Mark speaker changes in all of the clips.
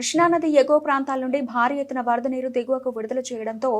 Speaker 1: కృష్ణానది ఎగువ ప్రాంతాల నుండి భారీ ఎత్తున వరద నీరు దిగువకు విడుదల చేయడంతో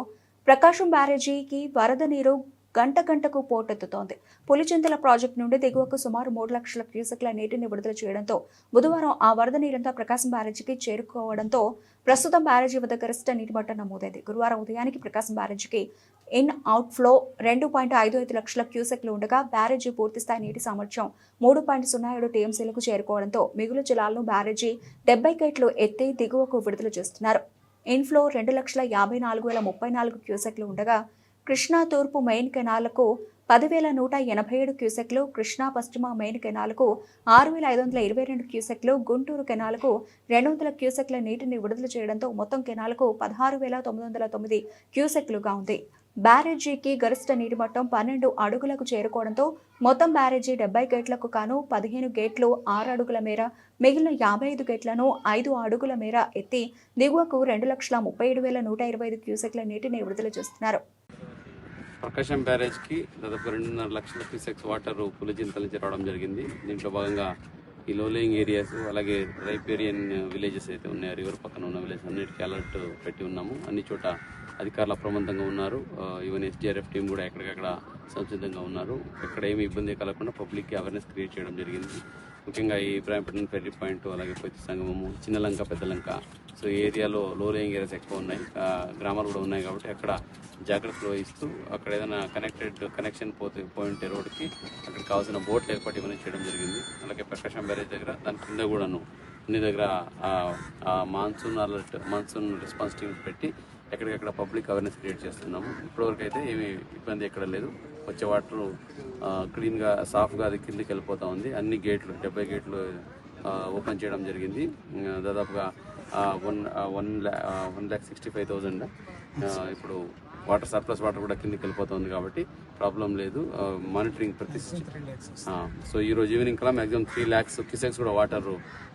Speaker 1: ప్రకాశం బ్యారేజీకి వరద నీరు గంట గంటకు పోటెత్తుతోంది. పులిచింతల ప్రాజెక్టు నుండి దిగువకు సుమారు మూడు లక్షల క్యూసెక్ల నీటిని విడుదల చేయడంతో బుధవారం ఆ వరద నీరంతా ప్రకాశం బ్యారేజీకి చేరుకోవడంతో ప్రస్తుతం బ్యారేజీ వద్ద గరిష్ట నీటి మట్టం నమోదైంది. గురువారం ఉదయానికి ప్రకాశం బ్యారేజీకి ఇన్ అవుట్ ఫ్లో రెండు పాయింట్ ఐదు ఐదు లక్షల క్యూసెక్లు ఉండగా బ్యారేజీ పూర్తిస్థాయి నీటి సామర్థ్యం మూడు పాయింట్ సున్నా ఏడు టీఎంసీలకు చేరుకోవడంతో మిగులు జలాలను బ్యారేజీ డెబ్బై గేట్లు ఎత్తి దిగువకు విడుదల చేస్తున్నారు. ఇన్ఫ్లో రెండు లక్షల యాభై నాలుగు వేల ముప్పై నాలుగు క్యూసెక్లు ఉండగా కృష్ణా తూర్పు మెయిన్ కెనాలకు పదివేల నూట ఎనభై ఏడు క్యూసెక్లు కృష్ణా పశ్చిమ మెయిన్ కెనాలకు ఆరు వేల ఐదు వందల ఇరవై రెండు క్యూసెక్లు గుంటూరు కెనాలకు రెండు వందల క్యూసెక్ల నీటిని విడుదల చేయడంతో మొత్తం కెనాలకు పదహారు వేల తొమ్మిది వందల తొమ్మిది క్యూసెక్లుగా ఉంది. బ్యారేజీకి గరిష్ట నీటి మట్టం పన్నెండు అడుగులకు చేరుకోవడంతో మొత్తం బ్యారేజీ డెబ్బై గేట్లకు కాను పదిహేను గేట్లు ఆరు అడుగుల మేర మిగిలిన యాభై ఐదు గేట్లను ఐదు అడుగుల మేర ఎత్తి దిగువకు రెండు లక్షల ముప్పై ఏడు వేల నూట ఇరవై ఐదు క్యూసెక్ల నీటిని విడుదల చేస్తున్నారు.
Speaker 2: ప్రకాశం బ్యారేజ్కి దాదాపు రెండున్నర లక్షల క్యూసెక్స్ వాటర్ పులిచింతల నుంచి రావడం జరిగింది. దీంట్లో భాగంగా ఈ లోలేయింగ్ ఏరియాస్ అలాగే రైపేరియన్ విలేజెస్ అయితే ఉన్నాయి. రివర్ పక్కన ఉన్న విలేజ్ అన్నిటికీ అలర్ట్ పెట్టి ఉన్నాము. అన్ని చోట అధికారులు అప్రమత్తంగా ఉన్నారు. ఈవెన్ ఎస్డిఆర్ఎఫ్ టీం కూడా ఎక్కడికక్కడ సంసిద్ధంగా ఉన్నారు. ఎక్కడ ఏమి ఇబ్బంది కలగకుండా పబ్లిక్కి అవేర్నెస్ క్రియేట్ చేయడం జరిగింది. ముఖ్యంగా ఈ ఇబ్రాహీంపట్నం ఫెర్రీ పాయింట్ అలాగే పొత్తి సంగమము చిన్న లంక పెద్ద లంక. సో ఈ ఏరియాలో లో లేయింగ్ ఏరియాస్ ఎక్కువ ఉన్నాయి. గ్రామాలు కూడా ఉన్నాయి కాబట్టి అక్కడ జాగ్రత్తలు వహిస్తూ అక్కడ ఏదైనా కనెక్టెడ్ కనెక్షన్ పోతే పోయింటే రోడ్కి అక్కడ కావాల్సిన బోట్లు ఏర్పాటు ఇవన్నీ చేయడం జరిగింది. అలాగే ప్రకాశం బ్యారేజ్ దగ్గర దాని కింద కూడాను అన్ని దగ్గర monsoon alert monsoon response teams పెట్టి ఎక్కడికక్కడ పబ్లిక్ అవేర్నెస్ క్రియేట్ చేస్తున్నాము. ఇప్పటివరకు అయితే ఏమి ఇబ్బంది ఎక్కడ లేదు. వచ్చే వాటర్ క్లీన్గా సాఫ్గా అది కిందకి వెళ్ళిపోతా ఉంది. అన్ని గేట్లు డెబ్బై గేట్లు ఓపెన్ చేయడం జరిగింది. దాదాపుగా one one one lakh sixty five thousand. ఇప్పుడు వాటర్ సర్ప్లస్ వాటర్ కూడా కిందకి వెళ్ళిపోతుంది కాబట్టి ప్రాబ్లం లేదు. మానిటరింగ్ ప్రతి సో ఈ రోజు ఈవినింగ్ కల్లా మ్యాక్సిమం త్రీ ల్యాక్స్ క్యూసెక్స్ కూడా వాటర్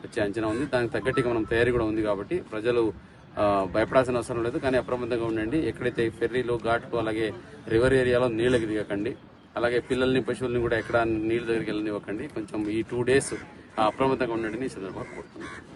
Speaker 2: వచ్చే అంచనా ఉంది. దానికి తగ్గట్టుగా మనం తయారీ కూడా ఉంది కాబట్టి ప్రజలు భయపడాల్సిన అవసరం లేదు కానీ అప్రమత్తంగా ఉండండి. ఎక్కడైతే ఫెర్రీలు ఘాట్లు అలాగే రివర్ ఏరియాలో నీళ్ళకి దిగకండి. అలాగే పిల్లల్ని పశువుల్ని కూడా ఎక్కడ నీళ్ళ దగ్గరికి వెళ్ళనివ్వకండి. కొంచెం ఈ టూ డేస్ అప్రమత్తంగా ఉండండి ఈ సందర్భంగా కోరుతున్నాను.